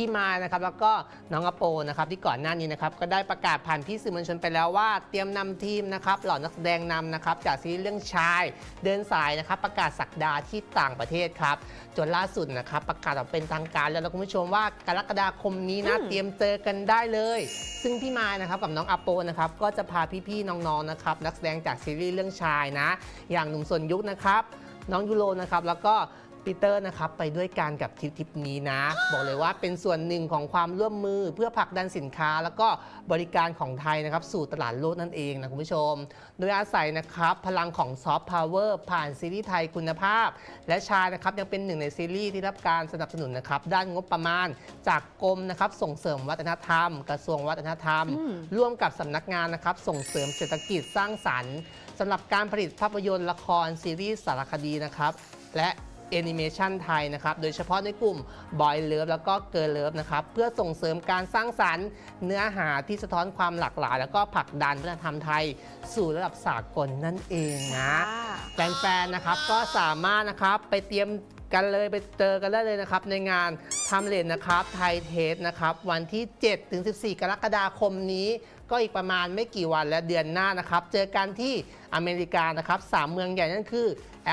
พี่มายนะครับแล้วก็น้องอโปนะครับที่ก่อนหน้านี้นะครับก็ได้ประกาศผ่านพี่สื่อมวลชนไปแล้วว่าเตรียมนำทีมนะครับเหล่านักแสดงนำนะครับจากซีรีส์เรื่องชายเดินสายนะครับประกาศสักดาที่ต่างประเทศครับจนล่าสุดนะครับประกาศออกเป็นทางการแล้วนะคุณผู้ชมว่ากรกฎาคมนี้นะอืมเตรียมเจอกันได้เลย ซึ่งพี่มายนะครับกับน้องอโปนะครับก็จะพาพี่ๆน้องๆนะครับนักแสดงจากซีรีส์เรื่องชายนะ อย่างหนุ่มสนยุคนะครับน้องยูโรนะครับแล้วก็ ปีเตอร์นะครับไปด้วยกันกับทริปทริปนี้นะ บอกเลยว่าเป็นส่วนหนึ่งของความร่วมมือเพื่อผลักดันสินค้า แล้วก็บริการของไทยนะครับสู่ตลาดโลกนั่นเองนะคุณผู้ชม โดยอาศัยนะครับพลังของซอฟต์พาวเวอร์ผ่านซีรีส์ไทยคุณภาพ และชายนะครับยังเป็นหนึ่งในซีรีส์ที่รับการสนับสนุนนะครับด้านงบประมาณ จากกรมนะครับส่งเสริมวัฒนธรรม กระทรวงวัฒนธรรมอืมร่วมกับสำนักงานนะครับส่งเสริมเศรษฐกิจสร้างสรรค์สำหรับการผลิตภาพยนตร์ละครซีรีส์สารคดีนะครับและ แอนิเมชันไทยนะครับ โดยเฉพาะในกลุ่ม Boy Love แล้วก็ Girl Love นะครับ เพื่อส่งเสริมการสร้างสรรค์เนื้อหาที่สะท้อนความหลากหลาย แล้วก็ผลักดันวัฒนธรรมไทย สู่ระดับสากลนั่นเองนะ แฟนๆ นะครับก็สามารถนะครับไปเตรียม กันเลยไปเจอกันได้เลยนะครับ ในงานทำเลนนะครับไทยเทสนะครับ วันที่ 7 ถึง 14 กรกฎาคมนี้ ก็อีกประมาณไม่กี่วันและเดือนหน้านะครับ เจอกันที่อเมริกานะครับสามเมืองใหญ่นั่นคือ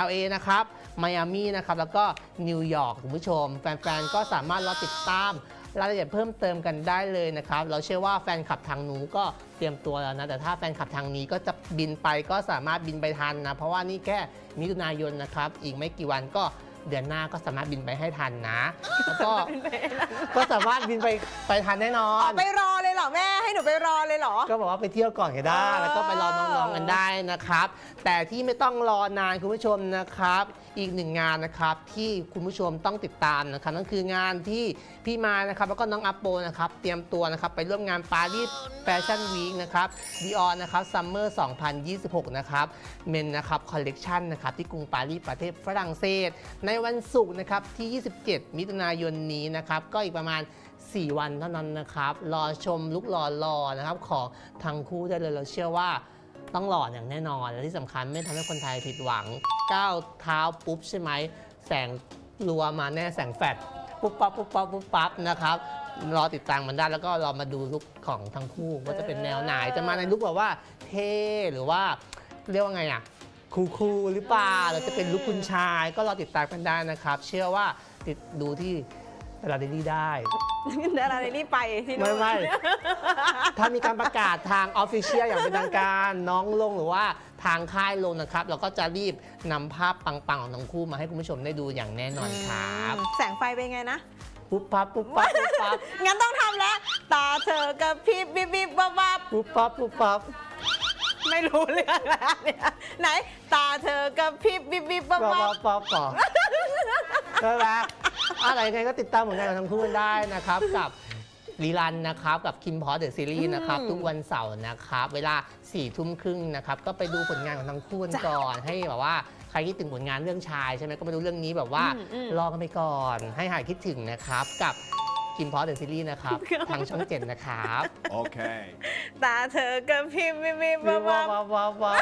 LA นะครับไมอามีนะครับ แล้วก็นิวยอร์กคุณผู้ชม แฟนๆ ก็สามารถรอติดตามรายละเอียดเพิ่มเติมกันได้เลยนะครับ เราเชื่อว่าแฟนคลับทางหนูก็เตรียมตัวแล้วนะ แต่ถ้าแฟนคลับทางนี้ก็จะบินไปก็สามารถบินไปทันนะ เพราะว่านี่แค่มิถุนายนนะครับ อีกไม่กี่วันก็ เดือนหน้าก็สามารถบินไปให้ทันนะ แล้วก็ก็สามารถบินไปไปทันแน่นอออนกไปรอเลยเหรอแม่ให้หนูไปรอเลยเหรอ ก็บอกว่าไปเที่ยวก่อนก็ได้ เออ แล้วก็ไปรอน้องๆกันได้นะครับ แต่ที่ไม่ต้องรอนานคุณผู้ชมนะครับ อีกหนึ่งงานนะครับที่คุณผู้ชมต้องติดตามนะครับนั่นคืองานที่พี่มานะครับแล้วก็น้องอัปโปนะครับเตรียมตัวนะครับไปร่วมงานปารีสแฟชั่นวีคนะครับดีออนนะครับซัมเมอร์2026 นะครับเมนนะครับคอลเลกชันนะครับที่กรุงปารีสประเทศฝรั่งเศส ในวันศุกร์นะครับที่ 27 มิถุนายนนี้นะครับ ก็อีกประมาณ 4 วันเท่านั้นนะครับ รอชมลุกหล่อรอนะครับของทั้งคู่ได้เลยเราเชื่อว่าต้องหล่ออย่างแน่นอน และที่สำคัญไม่ทำให้คนไทยผิดหวังก้าวเท้าปุ๊บใช่ไหม แสงรัวมาแน่แสงแฟดปุ๊บปั๊บปุ๊บปั๊บปุ๊บปั๊บนะครับรอติดตามมันได้แล้วก็รอมาดูลุกของทั้งคู่ว่าจะเป็นแนวไหนจะมาในลุกแบบว่าเท่หรือว่าเรียกว่าไงอะ คูคูลๆหรือเปล่าหรือจะเป็นลุกคุณชาย ก็รอติดตามกันได้นะครับ เชื่อว่าติดดูที่ตลาดเดลี่ได้ ดาราเดลี่ไปที่นู่ไม่นไม่ ถ้ามีการประกาศทางออฟฟิเชียลอย่างเป็นทางการน้องลงหรือว่าทางค่ายลงนะครับ เราก็จะรีบนำภาพปังๆ ของทั้งคู่มาให้คุณผู้ชมได้ดูอย่างแน่นอนครับอืมแสงไฟเป็นไงนะ ปุ๊บปั๊บปุ๊บปั๊บปุ๊บปั๊บงั้นต้องทำแล้ว ตาเธอกับพริบบิบบิบบับบับปุ๊บปั๊บปุ๊บปั๊บ ไม่รู้เรื่องแล้วเนี่ยไหนตาเธอกับพริบบิบบิบปั๊บบัปั๊บบปั๊บปั๊บใช่ไหมอะไรยังไงก็ติดตามผลงานของทั้งคู่กันได้นะครับ กับรีรันนะครับกับคิมพอสเดอะซีรีส์นะครับ ทุกวันเสาร์นะครับ เวลา4ี่ทุ่มครึ่งนะครับ ก็ไปดูผลงานของทั้งคู่กันก่อน ให้แบบว่าใครคิดถึงผลงานเรื่องชายใช่ไหมก็มาดูเรื่องนี้แบบว่า รอกันไปก่อน ให้หายคิดถึงนะครับกับ คิมพอสเดอะซีรีส์นะครับ ทางช่องเจ็ดนะครับ Okay. ตาเธอกับพริบบิบบิบบับว้าบัวบว้าวว้าว